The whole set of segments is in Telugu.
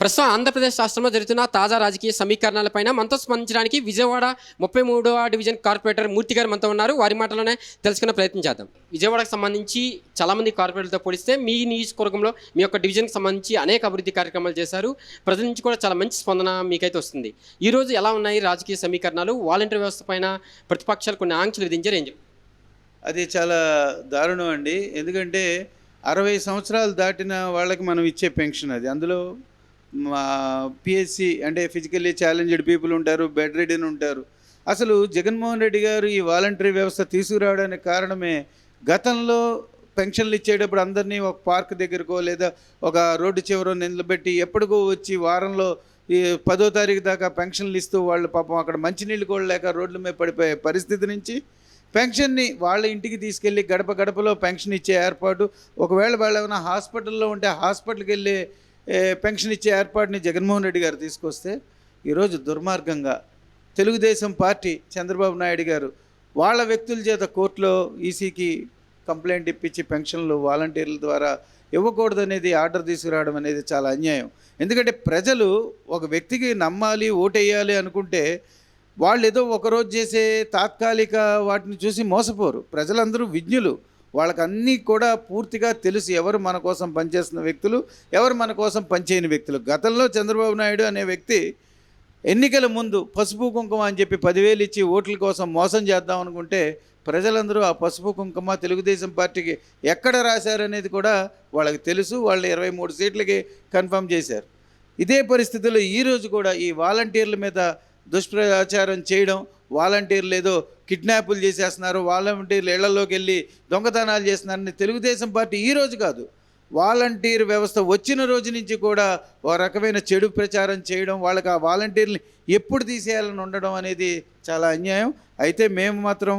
ప్రస్తుతం ఆంధ్రప్రదేశ్ రాష్ట్రంలో జరుగుతున్న తాజా రాజకీయ సమీకరణాలపైన మనతో స్పందించడానికి విజయవాడ ముప్పై మూడవ డివిజన్ కార్పొరేటర్ మూర్తి గారు మనతో ఉన్నారు. వారి మాటలోనే తెలుసుకునే ప్రయత్నం చేద్దాం. విజయవాడకు సంబంధించి చాలామంది కార్పొరేటర్లతో పోలిస్తే మీ నియోజకవర్గంలో మీ యొక్క డివిజన్కి సంబంధించి అనేక అభివృద్ధి కార్యక్రమాలు చేశారు. ప్రజల నుంచి కూడా చాలా మంచి స్పందన మీకైతే వస్తుంది. ఈరోజు ఎలా ఉన్నాయి రాజకీయ సమీకరణాలు? వాలంటీర్ వ్యవస్థ పైన ప్రతిపక్షాలు కొన్ని ఆంక్షలు విధించారు. ఏం అది చాలా దారుణం అండి. ఎందుకంటే అరవై సంవత్సరాలు దాటిన వాళ్ళకి మనం ఇచ్చే పెన్షన్ అది. అందులో పిఎస్సి అంటే ఫిజికల్లీ ఛాలెంజ్డ్ పీపుల్ ఉంటారు బెడ్ రెడీని ఉంటారు. అసలు జగన్మోహన్ రెడ్డి గారు ఈ వాలంటరీ వ్యవస్థ తీసుకురావడానికి కారణమే గతంలో పెన్షన్లు ఇచ్చేటప్పుడు అందరినీ ఒక పార్క్ దగ్గరకో లేదా ఒక రోడ్డు చివర నిలబెట్టి ఎప్పటికో వచ్చి వారంలో ఈ పదో తారీఖు దాకా పెన్షన్లు ఇస్తూ వాళ్ళు పాపం అక్కడ మంచినీళ్ళు కూడా లేక రోడ్ల మీద పడిపోయే పరిస్థితి నుంచి పెన్షన్ని వాళ్ళ ఇంటికి తీసుకెళ్ళి గడప గడపలో పెన్షన్ ఇచ్చే ఏర్పాటు. ఒకవేళ వాళ్ళు ఏమైనా హాస్పిటల్లో ఉంటే హాస్పిటల్కి వెళ్ళి పెన్షన్ ఇచ్చే ఏర్పాటుని జగన్మోహన్ రెడ్డి గారు తీసుకొస్తే ఈరోజు దుర్మార్గంగా తెలుగుదేశం పార్టీ చంద్రబాబు నాయుడు గారు వాళ్ళ వ్యక్తుల చేత కోర్టులో ఈసీకి కంప్లైంట్ ఇప్పించి పెన్షన్లు వాలంటీర్ల ద్వారా ఇవ్వకూడదు అనేది ఆర్డర్ తీసుకురావడం అనేది చాలా అన్యాయం. ఎందుకంటే ప్రజలు ఒక వ్యక్తికి నమ్మాలి ఓటేయాలి అనుకుంటే వాళ్ళు ఏదో ఒకరోజు చేసే తాత్కాలిక వాటిని చూసి మోసపోరు. ప్రజలందరూ విజ్ఞులు. వాళ్ళకన్నీ కూడా పూర్తిగా తెలుసు ఎవరు మన కోసం పనిచేస్తున్న వ్యక్తులు ఎవరు మన కోసం పనిచేయని వ్యక్తులు. గతంలో చంద్రబాబు నాయుడు అనే వ్యక్తి ఎన్నికల ముందు పసుపు కుంకుమ అని చెప్పి పదివేలు ఇచ్చి ఓట్ల కోసం మోసం చేద్దాం అనుకుంటే ప్రజలందరూ ఆ పసుపు కుంకుమ తెలుగుదేశం పార్టీకి ఎక్కడ రాశారనేది కూడా వాళ్ళకి తెలుసు. వాళ్ళు ఇరవై మూడు సీట్లకి కన్ఫర్మ్ చేశారు. ఇదే పరిస్థితుల్లో ఈరోజు కూడా ఈ వాలంటీర్ల మీద దుష్ప్రచారం చేయడం వాలంటీర్లు ఏదో కిడ్నాపులు చేసేస్తున్నారు వాలంటీర్లు ఇళ్ళలోకి వెళ్ళి దొంగతనాలు చేస్తున్నారని తెలుగుదేశం పార్టీ ఈ రోజు కాదు. వాలంటీర్ వ్యవస్థ వచ్చిన రోజు నుంచి కూడా ఒక రకమైన చెడు ప్రచారం చేయడం వాళ్ళకి ఆ వాలంటీర్ని ఎప్పుడు తీసేయాలని ఉండడం అనేది చాలా అన్యాయం. అయితే మేము మాత్రం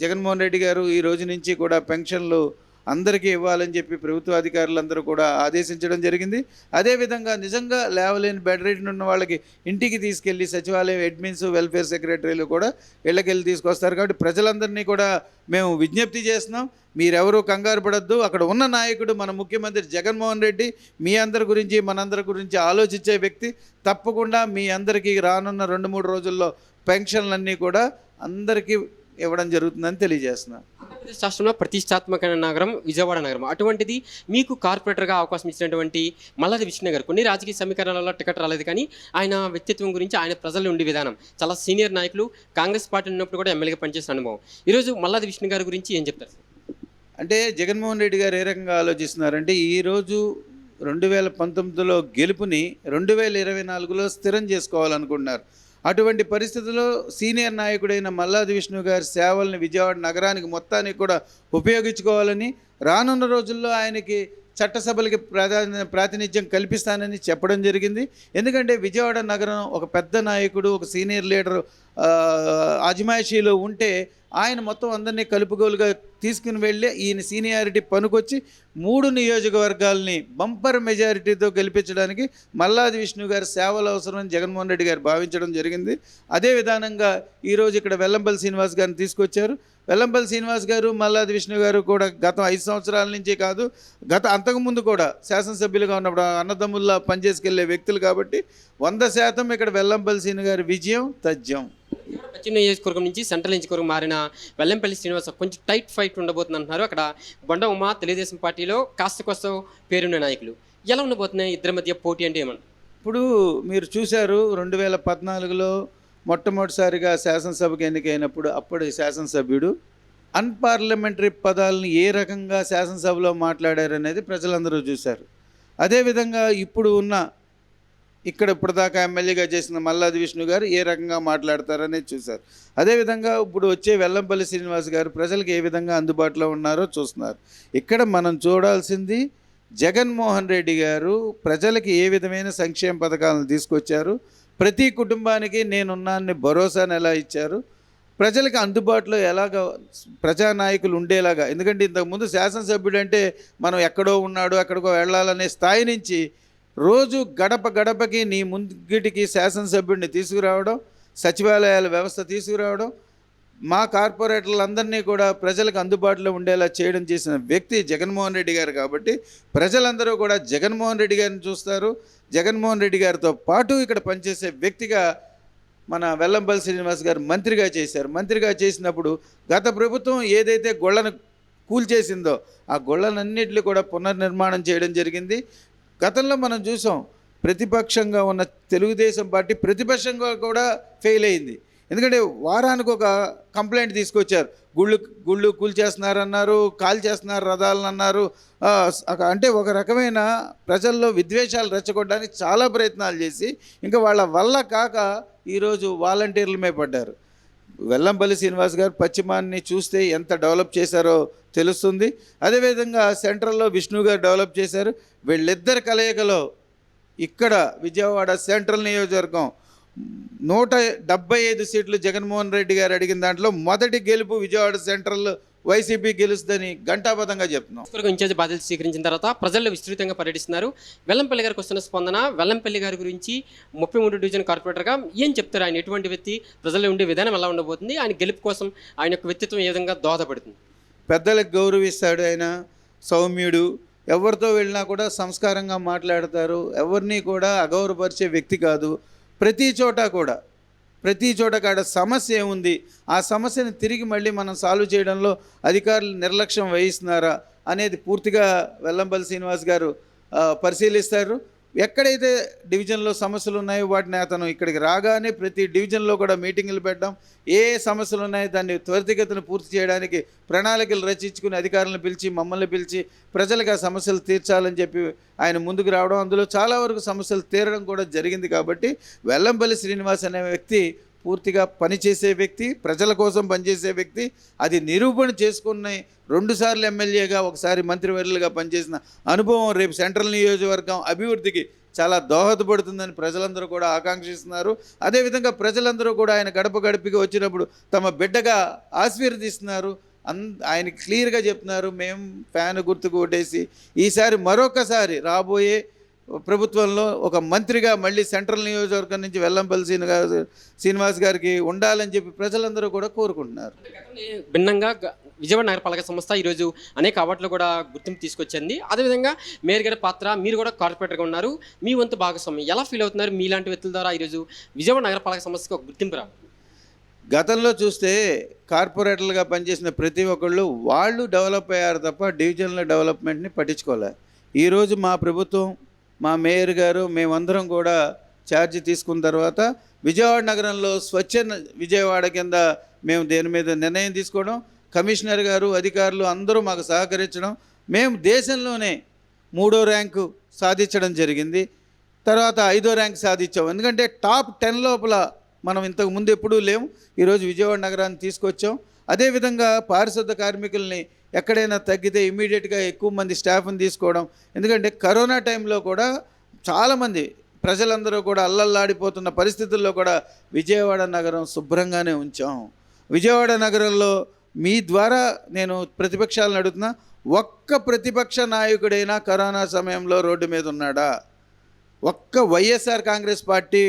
జగన్మోహన్ రెడ్డి గారు ఈ రోజు నుంచి కూడా పెన్షన్లు అందరికీ ఇవ్వాలని చెప్పి ప్రభుత్వ అధికారులందరూ కూడా ఆదేశించడం జరిగింది. అదేవిధంగా నిజంగా లేవలేని బెడ్ రెడీ ఉన్న వాళ్ళకి ఇంటికి తీసుకెళ్ళి సచివాలయం అడ్మిన్స్ వెల్ఫేర్ సెక్రటరీలు కూడా ఇళ్ళకెళ్ళి తీసుకొస్తారు. కాబట్టి ప్రజలందరినీ కూడా మేము విజ్ఞప్తి చేస్తున్నాం. మీరెవరూ కంగారు పడద్దు. అక్కడ ఉన్న నాయకుడు మన ముఖ్యమంత్రి జగన్మోహన్ రెడ్డి మీ అందరి గురించి మనందరి గురించి ఆలోచించే వ్యక్తి. తప్పకుండా మీ అందరికీ రానున్న రెండు మూడు రోజుల్లో పెన్షన్లన్నీ కూడా అందరికీ ఇవ్వడం జరుగుతుందని తెలియజేస్తున్నాను ఆంధ్రప్రదేశ్ రాష్ట్రంలో ప్రతిష్టాత్మకమైన నగరం విజయవాడ నగరం. అటువంటిది మీకు కార్పొరేటర్గా అవకాశం ఇచ్చినటువంటి మల్లాది విష్ణు గారు కొన్ని రాజకీయ సమీకరణాలలో టికెట్ రాలేదు కానీ ఆయన వ్యక్తిత్వం గురించి ఆయన ప్రజలు ఉండే విధానం. చాలా సీనియర్ నాయకులు కాంగ్రెస్ పార్టీ ఉన్నప్పుడు కూడా ఎమ్మెల్యేగా పనిచేసిన అనుభవం. ఈరోజు మల్లాది విష్ణు గారి గురించి ఏం చెప్తారు? అంటే జగన్మోహన్ రెడ్డి గారు ఏ రకంగా ఆలోచిస్తున్నారంటే ఈరోజు రెండు వేల పంతొమ్మిదిలో గెలుపుని రెండు వేల ఇరవై నాలుగులో స్థిరం చేసుకోవాలనుకుంటున్నారు. అటువంటి పరిస్థితుల్లో సీనియర్ నాయకుడైన మల్లాది విష్ణు గారి సేవల్ని విజయవాడ నగరానికి మొత్తానికి కూడా ఉపయోగించుకోవాలని రానున్న రోజుల్లో ఆయనకి చట్టసభలకి ప్రాధాన్య ప్రాతినిధ్యం కల్పిస్తానని చెప్పడం జరిగింది. ఎందుకంటే విజయవాడ నగరం ఒక పెద్ద నాయకుడు ఒక సీనియర్ లీడర్ అజమాయిషీలో ఉంటే ఆయన మొత్తం అందరినీ కలుపుగోలుగా తీసుకుని వెళ్ళి ఈయన సీనియారిటీ పనికొచ్చి మూడు నియోజకవర్గాల్ని బంపర్ మెజారిటీతో గెలిపించడానికి మల్లాది విష్ణు గారి సేవలు అవసరమని జగన్మోహన్ రెడ్డి గారు భావించడం జరిగింది. అదే విధానంగా ఈరోజు ఇక్కడ వెల్లంపల్లి శ్రీనివాస్ గారిని తీసుకొచ్చారు. వెల్లంపల్లి శ్రీనివాస్ గారు మల్లాది విష్ణు గారు కూడా గత ఐదు సంవత్సరాల నుంచే కాదు గత అంతకుముందు కూడా శాసనసభ్యులుగా ఉన్నప్పుడు అన్నదమ్ముల్లా పనిచేసుకెళ్ళే వ్యక్తులు కాబట్టి వంద శాతం ఇక్కడ వెల్లంపల్లి శ్రీను గారి విజయం తథ్యం. పశ్చిమ నియోజకవర్గం నుంచి సెంట్రల్ నియోజకవర్గం మారిన వెల్లంపల్లి శ్రీనివాస కొంచెం టైట్ ఫైట్ ఉండబోతుంది అంటున్నారు అక్కడ బొండ ఉమా తెలుగుదేశం పార్టీలో కాస్త కోస్త పేరున్న నాయకులు. ఎలా ఉండబోతున్నాయి ఇద్దరి మధ్య పోటీ అంటే ఏమన్నా? ఇప్పుడు మీరు చూశారు రెండు వేల పద్నాలుగులో మొట్టమొదటిసారిగా శాసనసభకు ఎన్నికైనప్పుడు అప్పటి శాసనసభ్యుడు అన్పార్లమెంటరీ పదాలను ఏ రకంగా శాసనసభలో మాట్లాడారనేది ప్రజలందరూ చూశారు. అదేవిధంగా ఇప్పుడు ఉన్న ఇక్కడ ఇప్పటిదాకా ఎమ్మెల్యేగా చేసిన మల్లాది విష్ణు గారు ఏ రకంగా మాట్లాడతారనేది చూశారు. అదేవిధంగా ఇప్పుడు వచ్చే వెల్లంపల్లి శ్రీనివాస్ గారు ప్రజలకు ఏ విధంగా అందుబాటులో ఉన్నారో చూస్తున్నారు. ఇక్కడ మనం చూడాల్సింది జగన్మోహన్ రెడ్డి గారు ప్రజలకి ఏ విధమైన సంక్షేమ పథకాలను తీసుకొచ్చారు ప్రతి కుటుంబానికి నేనున్నాన్ని భరోసాను ఎలా ఇచ్చారు? ప్రజలకు అందుబాటులో ఎలాగ ప్రజానాయకులు ఉండేలాగా? ఎందుకంటే ఇంతకుముందు శాసనసభ్యుడు అంటే మనం ఎక్కడో ఉన్నాడు ఎక్కడికో వెళ్ళాలనే స్థాయి నుంచి రోజు గడప గడపకి నీ ముంగిటికి శాసనసభ్యుడిని తీసుకురావడం సచివాలయాల వ్యవస్థ తీసుకురావడం మా కార్పొరేటర్లందరినీ కూడా ప్రజలకు అందుబాటులో ఉండేలా చేయడం చేసిన వ్యక్తి జగన్మోహన్ రెడ్డి గారు కాబట్టి ప్రజలందరూ కూడా జగన్మోహన్ రెడ్డి గారిని చూస్తారు. జగన్మోహన్ రెడ్డి గారితో పాటు ఇక్కడ పనిచేసే వ్యక్తిగా మన వెల్లంపల్లి శ్రీనివాస్ గారు మంత్రిగా చేశారు. మంత్రిగా చేసినప్పుడు గత ప్రభుత్వం ఏదైతే గొళ్ళను కూల్చేసిందో ఆ గొళ్ళనన్నింటినీ కూడా పునర్నిర్మాణం చేయడం జరిగింది. గతంలో మనం చూసాం ప్రతిపక్షంగా ఉన్న తెలుగుదేశం పార్టీ ప్రతిపక్షంగా కూడా ఫెయిల్ అయింది. ఎందుకంటే వారానికి ఒక కంప్లైంట్ తీసుకొచ్చారు. గుళ్ళు గుళ్ళు కూల్చేస్తున్నారన్నారు కాల్ చేస్తున్నారు రథాలను అన్నారు అంటే ఒక రకమైన ప్రజల్లో విద్వేషాలు రెచ్చగొట్టడానికి చాలా ప్రయత్నాలు చేసి ఇంకా వాళ్ళ వల్ల కాక ఈరోజు వాలంటీర్లమే పడ్డారు. వెల్లంపల్లి శ్రీనివాస్ గారు పశ్చిమాన్ని చూస్తే ఎంత డెవలప్ చేశారో తెలుస్తుంది. అదేవిధంగా సెంట్రల్లో విష్ణు గారు డెవలప్ చేశారు. వీళ్ళిద్దరి కలయికలో ఇక్కడ విజయవాడ సెంట్రల్ నియోజకవర్గం నూట డెబ్బై ఐదు సీట్లు జగన్మోహన్ రెడ్డి గారు అడిగిన దాంట్లో మొదటి గెలుపు విజయవాడ సెంట్రల్ వైసీపీ గెలుస్తుందని ఘంటాపథంగా చెప్తున్నాం. ఇన్ఛార్జ్ బాధ్యత స్వీకరించిన తర్వాత ప్రజల్లో విస్తృతంగా పర్యటిస్తున్నారు. వెల్లంపల్లి గారికి వస్తున్న స్పందన వెల్లంపల్లి గారి గురించి ముప్పై మూడు డివిజన్ కార్పొరేటర్గా ఏం చెప్తారు? ఆయన ఎటువంటి వ్యక్తి? ప్రజల్లో ఉండే విధానం ఎలా ఉండబోతుంది? ఆయన గెలుపు కోసం ఆయన యొక్క వ్యక్తిత్వం ఏ విధంగా దోహదపడుతుంది? పెద్దలకు గౌరవిస్తాడు ఆయన సౌమ్యుడు. ఎవరితో వెళ్ళినా కూడా సంస్కారంగా మాట్లాడతారు. ఎవరిని కూడా అగౌరవపరిచే వ్యక్తి కాదు. ప్రతి చోట కూడా ప్రతి చోట కాడ సమస్య ఏముంది ఆ సమస్యను తిరిగి మళ్ళీ మనం సాల్వ్ చేయడంలో అధికారులు నిర్లక్ష్యం వహిస్తున్నారా అనేది పూర్తిగా వెల్లంపల్లి శ్రీనివాస్ గారు పరిశీలిస్తారు. ఎక్కడైతే డివిజన్లో సమస్యలు ఉన్నాయో వాటిని అతను ఇక్కడికి రాగానే ప్రతి డివిజన్లో కూడా మీటింగులు పెట్టడం ఏ సమస్యలు ఉన్నాయో దాన్ని త్వరితగతిన పూర్తి చేయడానికి ప్రణాళికలు రచించుకుని అధికారులను పిలిచి మమ్మల్ని పిలిచి ప్రజలకు ఆ సమస్యలు తీర్చాలని చెప్పి ఆయన ముందుకు రావడం. అందులో చాలా వరకు సమస్యలు తీరడం కూడా జరిగింది కాబట్టి వెల్లంపల్లి శ్రీనివాస్ అనే వ్యక్తి పూర్తిగా పనిచేసే వ్యక్తి ప్రజల కోసం పనిచేసే వ్యక్తి అది నిరూపణ చేసుకున్న రెండుసార్లు ఎమ్మెల్యేగా ఒకసారి మంత్రివర్యులుగా పనిచేసిన అనుభవం రేపు సెంట్రల్ నియోజకవర్గం అభివృద్ధికి చాలా దోహదపడుతుందని ప్రజలందరూ కూడా ఆకాంక్షిస్తున్నారు. అదేవిధంగా ప్రజలందరూ కూడా ఆయన గడప గడపకి వచ్చినప్పుడు తమ బిడ్డగా ఆశీర్వదిస్తున్నారు. అన్ ఆయన క్లియర్గా చెప్తున్నారు. మేము ఫ్యాన్ గుర్తుకు ఓటేసి ఈసారి మరొకసారి రాబోయే ప్రభుత్వంలో ఒక మంత్రిగా మళ్ళీ సెంట్రల్ నియోజకవర్గం నుంచి వెల్లంపల్లి శ్రీనివాస్ శ్రీనివాస్ గారికి ఉండాలని చెప్పి ప్రజలందరూ కూడా కోరుకుంటున్నారు. భిన్నంగా విజయవాడ నగరపాలక సంస్థ ఈరోజు అనేక అవార్డులు కూడా గుర్తింపు తీసుకొచ్చింది. అదేవిధంగా మేయర్ గారి పాత్ర మీరు కూడా కార్పొరేటర్గా ఉన్నారు. మీ వంతు భాగస్వామి ఎలా ఫీల్ అవుతున్నారు? మీలాంటి వ్యక్తుల ద్వారా ఈరోజు విజయవాడ నగరపాలక సంస్థకు ఒక గుర్తింపు రా గతంలో చూస్తే కార్పొరేటర్లుగా పనిచేసిన ప్రతి ఒక్కళ్ళు వాళ్ళు డెవలప్ అయ్యారు తప్ప డివిజన్ల డెవలప్మెంట్ని పట్టించుకోలే. ఈరోజు మా ప్రభుత్వం మా మేయర్ గారు మేమందరం కూడా ఛార్జ్ తీసుకున్న తర్వాత విజయవాడ నగరంలో స్వచ్ఛ విజయవాడ కింద మేము దేని మీద నిర్ణయం తీసుకోవడం కమిషనర్ గారు అధికారులు అందరూ మాకు సహకరించడం మేము దేశంలోనే మూడో ర్యాంకు సాధించడం జరిగింది. తర్వాత ఐదో ర్యాంక్ సాధించాం. ఎందుకంటే టాప్ టెన్ లోపల మనం ఇంతకు ముందు ఎప్పుడూ లేము. ఈరోజు విజయవాడ నగరాన్ని తీసుకొచ్చాం. అదేవిధంగా పారిశుద్ధ కార్మికుల్ని ఎక్కడైనా తగ్గితే ఇమీడియట్గా ఎక్కువ మంది స్టాఫ్ని తీసుకోవడం. ఎందుకంటే కరోనా టైంలో కూడా చాలామంది ప్రజలందరూ కూడా అల్లల్లాడిపోతున్న పరిస్థితుల్లో కూడా విజయవాడ నగరం శుభ్రంగానే ఉంచాం. విజయవాడ నగరంలో మీ ద్వారా నేను ప్రతిపక్షాలను అడుగుతున్నా ఒక్క ప్రతిపక్ష నాయకుడైనా కరోనా సమయంలో రోడ్డు మీద ఉన్నాడా? ఒక్క వైఎస్ఆర్ కాంగ్రెస్ పార్టీ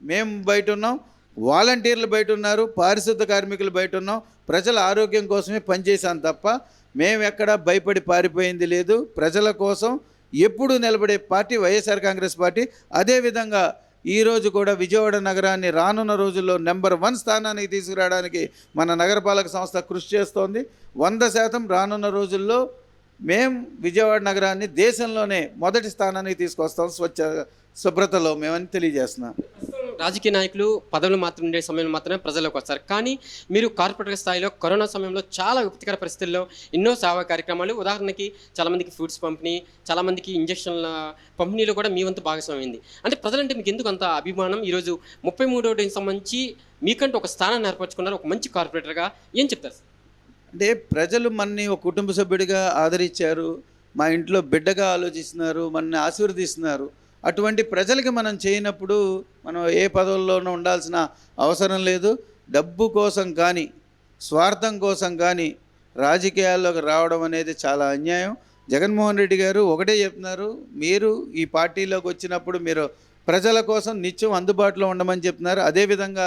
మేము బయట ఉన్నాం వాలంటీర్లు బయట ఉన్నారు పారిశుద్ధ కార్మికులు బయట ఉన్నాం ప్రజల ఆరోగ్యం కోసమే పనిచేశాను తప్ప మేము ఎక్కడ భయపడి పారిపోయింది లేదు. ప్రజల కోసం ఎప్పుడు నిలబడే పార్టీ వైఎస్ఆర్ కాంగ్రెస్ పార్టీ. అదేవిధంగా ఈరోజు కూడా విజయవాడ నగరాన్ని రానున్న రోజుల్లో నెంబర్ వన్ స్థానానికి తీసుకురావడానికి మన నగరపాలక సంస్థ కృషి చేస్తోంది. వంద శాతం రానున్న రోజుల్లో మేం విజయవాడ నగరాన్ని దేశంలోనే మొదటి స్థానానికి తీసుకొస్తాం. స్వచ్ఛ శుభ్రతలో మేమని తెలియజేస్తున్నాం. రాజకీయ నాయకులు పదవులు మాత్రం ఉండే సమయంలో మాత్రమే ప్రజల్లోకి వస్తారు. కానీ మీరు కార్పొరేటర్ స్థాయిలో కరోనా సమయంలో చాలా విపత్తికర పరిస్థితుల్లో ఎన్నో సేవా కార్యక్రమాలు ఉదాహరణకి చాలామందికి ఫుడ్స్ పంపిణీ చాలామందికి ఇంజక్షన్ల పంపిణీలో కూడా మీ వంతు భాగస్వామైంది అంటే ప్రజలంటే మీకు ఎందుకు అంత అభిమానం? ఈరోజు ముప్పై మూడో సంబంధించి మీకంటూ ఒక స్థానాన్ని ఏర్పరచుకున్నారు ఒక మంచి కార్పొరేటర్గా ఏం చెప్తారు? అంటే ప్రజలు మనని ఒక కుటుంబ సభ్యుడిగా ఆదరించారు మా ఇంట్లో బిడ్డగా ఆలోచిస్తున్నారు మనని ఆశీర్వదిస్తున్నారు. అటువంటి ప్రజలకి మనం చేయనప్పుడు మనం ఏ పదవుల్లోనూ ఉండాల్సిన అవసరం లేదు. డబ్బు కోసం కానీ స్వార్థం కోసం కానీ రాజకీయాల్లోకి రావడం అనేది చాలా అన్యాయం. జగన్మోహన్ రెడ్డి గారు ఒకటే చెప్తున్నారు మీరు ఈ పార్టీలోకి వచ్చినప్పుడు మీరు ప్రజల కోసం నిత్యం అందుబాటులో ఉండమని చెప్తున్నారు. అదేవిధంగా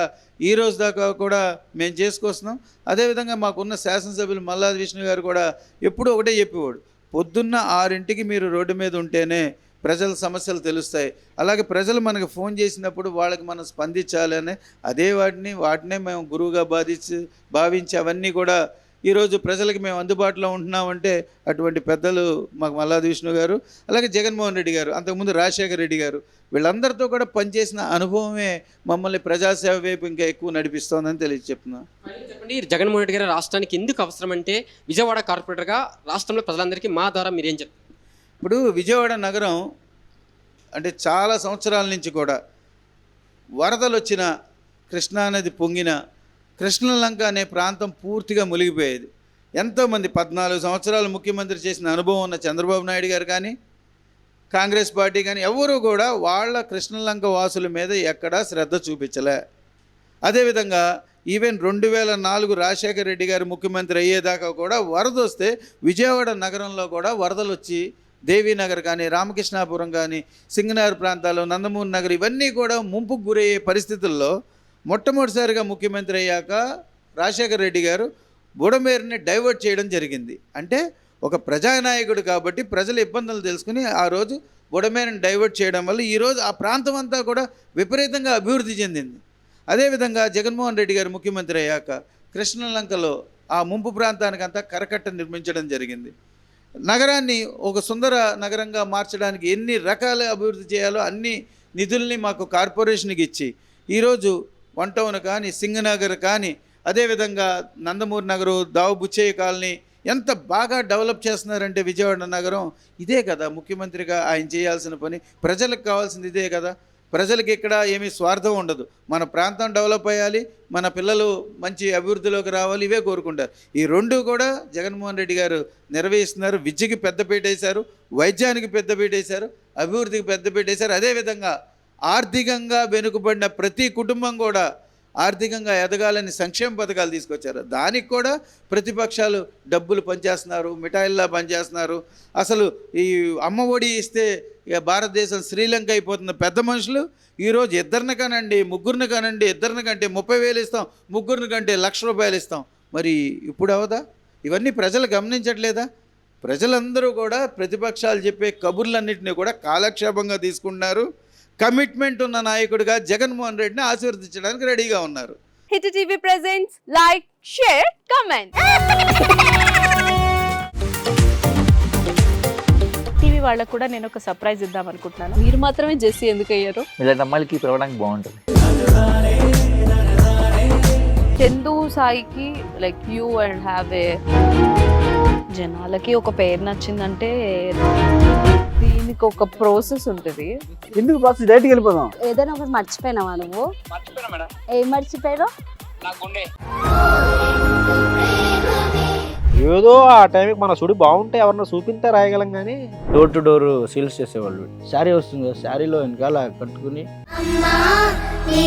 ఈ రోజు దాకా కూడా మేము చేసుకొస్తున్నాం. అదేవిధంగా మాకున్న శాసనసభ్యులు మల్లాది విష్ణు గారు కూడా ఎప్పుడూ ఒకటే చెప్పేవాడు పొద్దున్న ఆరింటికి మీరు రోడ్డు మీద ఉంటేనే ప్రజల సమస్యలు తెలుస్తాయి. అలాగే ప్రజలు మనకు ఫోన్ చేసినప్పుడు వాళ్ళకి మనం స్పందించాలని అదే వాటిని వాటినే మేము గురువుగా బాధించి భావించి అవన్నీ కూడా ఈరోజు ప్రజలకు మేము అందుబాటులో ఉంటున్నామంటే అటువంటి పెద్దలు మాకు మల్లాది విష్ణు గారు అలాగే జగన్మోహన్ రెడ్డి గారు అంతకుముందు రాజశేఖర రెడ్డి గారు వీళ్ళందరితో కూడా పనిచేసిన అనుభవమే మమ్మల్ని ప్రజాసేవ వైపు ఇంకా ఎక్కువ నడిపిస్తోందని తెలియ చెప్తున్నాను చెప్పండి జగన్మోహన్ రెడ్డి గారు రాష్ట్రానికి ఎందుకు అవసరం అంటే విజయవాడ కార్పొరేటర్గా రాష్ట్రంలో ప్రజలందరికీ మా ద్వారా మీరేం చెప్తారు? ఇప్పుడు విజయవాడ నగరం అంటే చాలా సంవత్సరాల నుంచి కూడా వరదలు వచ్చిన కృష్ణానది పొంగిన కృష్ణలంక అనే ప్రాంతం పూర్తిగా మునిగిపోయేది. ఎంతోమంది పద్నాలుగు సంవత్సరాలు ముఖ్యమంత్రి చేసిన అనుభవం ఉన్న చంద్రబాబు నాయుడు గారు కానీ కాంగ్రెస్ పార్టీ కానీ ఎవరూ కూడా వాళ్ళ కృష్ణలంక వాసుల మీద ఎక్కడా శ్రద్ధ చూపించలే. అదేవిధంగా ఈవెన్ రెండు వేల నాలుగు రాజశేఖర రెడ్డి గారు ముఖ్యమంత్రి అయ్యేదాకా కూడా వరద వస్తే విజయవాడ నగరంలో కూడా వరదలు వచ్చి దేవీనగర్ కానీ రామకృష్ణాపురం కానీ సింగనగర్ ప్రాంతాలు నందమూరి నగర్ ఇవన్నీ కూడా ముంపుకు గురయ్యే పరిస్థితుల్లో మొట్టమొదటిసారిగా ముఖ్యమంత్రి అయ్యాక రాజశేఖర రెడ్డి గారు బుడమేరుని డైవర్ట్ చేయడం జరిగింది. అంటే ఒక ప్రజానాయకుడు కాబట్టి ప్రజల ఇబ్బందులు తెలుసుకుని ఆ రోజు బుడమేరుని డైవర్ట్ చేయడం వల్ల ఈరోజు ఆ ప్రాంతం అంతా కూడా విపరీతంగా అభివృద్ధి చెందింది. అదేవిధంగా జగన్మోహన్ రెడ్డి గారు ముఖ్యమంత్రి అయ్యాక కృష్ణలంకలో ఆ ముంపు ప్రాంతానికంతా కరకట్ట నిర్మించడం జరిగింది. నగరాన్ని ఒక సుందర నగరంగా మార్చడానికి ఎన్ని రకాల అభివృద్ధి చేయాలో అన్ని నిధుల్ని మాకు కార్పొరేషన్కి ఇచ్చి ఈరోజు వన్ టౌన్ కానీ సింగనగర్ కానీ అదేవిధంగా నందమూరి నగరు దావుబుచ్చయ్య కాలనీ ఎంత బాగా డెవలప్ చేస్తున్నారంటే విజయవాడ నగరం ఇదే కదా ముఖ్యమంత్రిగా ఆయన చేయాల్సిన పని ప్రజలకు కావాల్సింది ఇదే కదా. ప్రజలకి ఇక్కడ ఏమీ స్వార్థం ఉండదు. మన ప్రాంతం డెవలప్ అయ్యాలి మన పిల్లలు మంచి అభివృద్ధిలోకి రావాలి ఇవే కోరుకుంటారు. ఈ రెండు కూడా జగన్మోహన్ రెడ్డి గారు నిర్వహిస్తున్నారు. విద్యకి పెద్దపీట వేశారు వైద్యానికి పెద్దపీట వేశారు అభివృద్ధికి పెద్దపీట వేశారు. అదేవిధంగా ఆర్థికంగా వెనుకబడిన ప్రతి కుటుంబం కూడా ఆర్థికంగా ఎదగాలని సంక్షేమ పథకాలు తీసుకొచ్చారు. దానికి కూడా ప్రతిపక్షాలు డబ్బులు పనిచేస్తున్నారు మిఠాయిల్లా పనిచేస్తున్నారు. అసలు ఈ అమ్మ ఒడి ఇస్తే ఇక భారతదేశం శ్రీలంక అయిపోతున్న పెద్ద మనుషులు ఈరోజు ఇద్దరిని కానండి ముగ్గురిని కానండి ఇద్దరిని కంటే ముప్పై వేలు ఇస్తాం ముగ్గురిని కంటే లక్ష రూపాయలు ఇస్తాం. మరి ఇప్పుడు అవదా? ఇవన్నీ ప్రజలు గమనించట్లేదా? ప్రజలందరూ కూడా ప్రతిపక్షాలు చెప్పే కబుర్లన్నింటినీ కూడా కాలక్షేపంగా తీసుకుంటున్నారు. కమిట్మెంట్ ఉన్న నాయకుడిగా జగన్మోహన్ రెడ్డిని ఆశీర్వదించడానికి రెడీగా ఉన్నారు. Hit TV presents like share comment. TV వాళ్ళకు కూడా నేను ఒక సర్ప్రైజ్ ఇద్దాం అనుకుంటున్నాను. మీరు మాత్రమే జెస్సీ ఎందుకు అయ్యారు ఇలాంటి అమ్మాయిలకి పిలవడానికి బాగుంటుంది. చందు సాయికి like you and have a జనాలకి ఒక పేరు నచ్చిందంటే దీనికి ఒక ప్రాసెస్ ఉంటుంది. ఎందుకు ప్రాసెస్ డైరెక్ట్కి వెళ్ళిపోదాం. ఏదైనా ఒకటి మర్చిపోయినావా నువ్వు? ఏం మర్చిపోయావు ఏదో ఆ టైంకి మన సుడి బాగుంటే ఎవరన్నా చూపిస్తే రాయగలం కానీ డోర్ టు డోర్ సేల్స్ చేసేవాళ్ళు. శారీ వస్తుంది కదా శారీలో వెనకాల కట్టుకుని. అమ్మా నీ